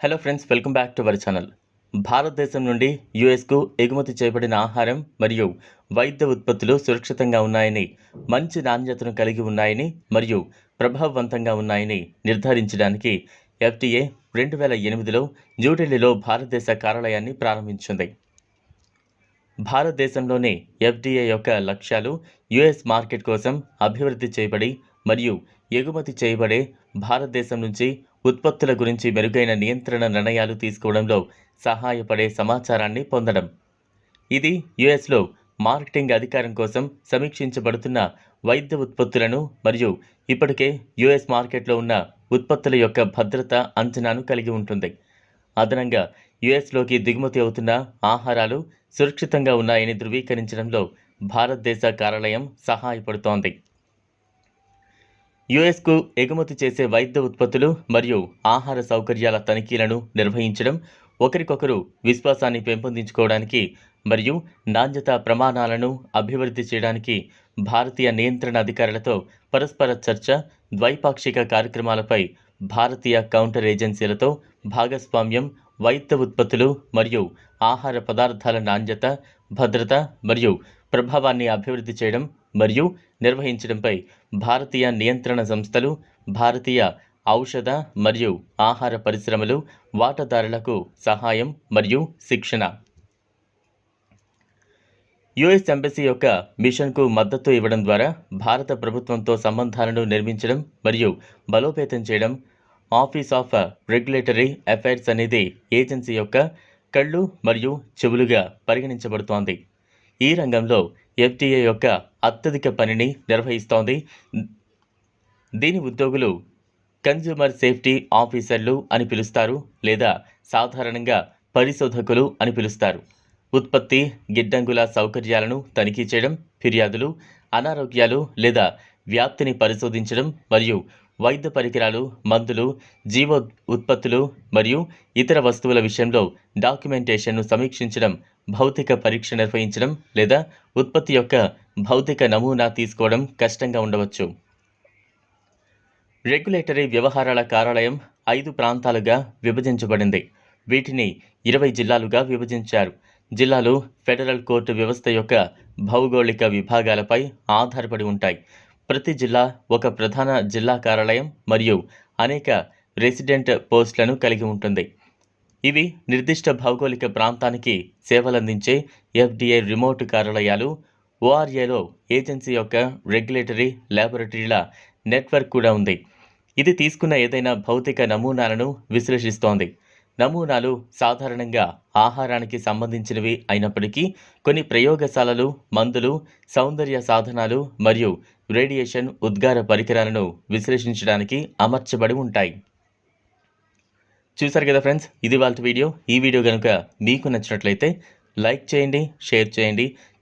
Hello friends welcome back to our channel భారతదేశం నుండి యుఎస్కు ఎగుమతి చేయబడిన ఆహారం మరియు వైద్య ఉత్పత్తులు సురక్షితంగా ఉన్నాయని మంచి నాణ్యతను కలిగి ఉన్నాయని మరియు ప్రభావవంతంగా ఉన్నాయని నిర్ధారించడానికి ఎఫ్టీఏ రెండు వేల ఎనిమిదిలో న్యూఢిల్లీలో భారతదేశ కార్యాలయాన్ని ప్రారంభించింది. భారతదేశంలోని ఎఫ్డీఏ యొక్క లక్ష్యాలు యుఎస్ మార్కెట్ కోసం అభివృద్ధి చేయబడి మరియు ఎగుమతి చేయబడే భారతదేశం నుంచి ఉత్పత్తుల గురించి మెరుగైన నియంత్రణ నిర్ణయాలు తీసుకోవడంలో సహాయపడే సమాచారాన్ని పొందడం. ఇది యుఎస్లో మార్కెటింగ్ అధికారం కోసం సమీక్షించబడుతున్న వైద్య ఉత్పత్తులను మరియు ఇప్పటికే యుఎస్ మార్కెట్లో ఉన్న ఉత్పత్తుల యొక్క భద్రత అంచనాను కలిగి ఉంటుంది. అదనంగా యుఎస్లోకి దిగుమతి అవుతున్న ఆహారాలు సురక్షితంగా ఉన్నాయని ధృవీకరించడంలో భారతదేశ కార్యాలయం సహాయపడుతోంది. యుఎస్కు ఎగుమతి చేసే వైద్య ఉత్పత్తులు మరియు ఆహార సౌకర్యాల తనిఖీలను నిర్వహించడం ఒకరికొకరు విశ్వాసాన్ని పెంపొందించుకోవడానికి మరియు నాణ్యత ప్రమాణాలను అభివృద్ధి చేయడానికి భారతీయ నియంత్రణ అధికారులతో పరస్పర చర్చ ద్వైపాక్షిక కార్యక్రమాలపై భారతీయ కౌంటర్ ఏజెన్సీలతో భాగస్వామ్యం వైద్య ఉత్పత్తులు మరియు ఆహార పదార్థాల నాణ్యత భద్రత మరియు ప్రభావాన్ని అభివృద్ధి చేయడం మరియు నిర్వహించడంపై భారతీయ నియంత్రణ సంస్థలు భారతీయ ఔషధ మరియు ఆహార పరిశ్రమలు వాటాదారులకు సహాయం మరియు శిక్షణ. యుఎస్ ఎంబసీ యొక్క మిషన్కు మద్దతు ఇవ్వడం ద్వారా భారత ప్రభుత్వంతో సంబంధాలను నిర్మించడం మరియు బలోపేతం చేయడం ఆఫీస్ ఆఫ్ రెగ్యులేటరీ అఫైర్స్ అనేది ఏజెన్సీ యొక్క కళ్ళు మరియు చెవులుగా పరిగణించబడుతోంది. ఈ రంగంలో ఎఫ్టీఏ యొక్క అత్యధిక పనిని నిర్వహిస్తోంది. దీని ఉద్యోగులు కన్జ్యూమర్ సేఫ్టీ ఆఫీసర్లు అని పిలుస్తారు లేదా సాధారణంగా పరిశోధకులు అని పిలుస్తారు. ఉత్పత్తి గిడ్డంగుల సౌకర్యాలను తనిఖీ చేయడం ఫిర్యాదులు అనారోగ్యాలు లేదా వ్యాప్తిని పరిశోధించడం మరియు వైద్య పరికరాలు మందులు జీవ ఉత్పత్తులు మరియు ఇతర వస్తువుల విషయంలో డాక్యుమెంటేషన్ను సమీక్షించడం భౌతిక పరీక్ష నిర్వహించడం లేదా ఉత్పత్తి యొక్క భౌతిక నమూనా తీసుకోవడం కష్టంగా ఉండవచ్చు. రెగ్యులేటరీ వ్యవహారాల కార్యాలయం ఐదు ప్రాంతాలుగా విభజించబడింది. వీటిని ఇరవై జిల్లాలుగా విభజించారు. జిల్లాలు ఫెడరల్ కోర్టు వ్యవస్థ యొక్క భౌగోళిక విభాగాలపై ఆధారపడి ఉంటాయి. ప్రతి జిల్లా ఒక ప్రధాన జిల్లా కార్యాలయం మరియు అనేక రెసిడెంట్ పోస్టులను కలిగి ఉంటుంది. ఇవి నిర్దిష్ట భౌగోళిక ప్రాంతానికి సేవలందించే ఎఫ్డిఐ రిమోట్ కార్యాలయాలు ఓఆర్ఏలో ఏజెన్సీ యొక్క రెగ్యులేటరీ ల్యాబొరేటరీల నెట్వర్క్ కూడా ఉంది. ఇది తీసుకున్న ఏదైనా భౌతిక నమూనాలను విశ్లేషిస్తోంది. నమూనాలు సాధారణంగా ఆహారానికి సంబంధించినవి అయినప్పటికీ కొన్ని ప్రయోగశాలలు మందులు సౌందర్య సాధనాలు మరియు రేడియేషన్ ఉద్గార పరికరాలను విశ్లేషించడానికి అమర్చబడి ఉంటాయి. చూసారు కదా ఫ్రెండ్స్? ఇది వాళ్ళ వీడియో. ఈ వీడియో కనుక మీకు నచ్చినట్లయితే లైక్ చేయండి షేర్ చేయండి.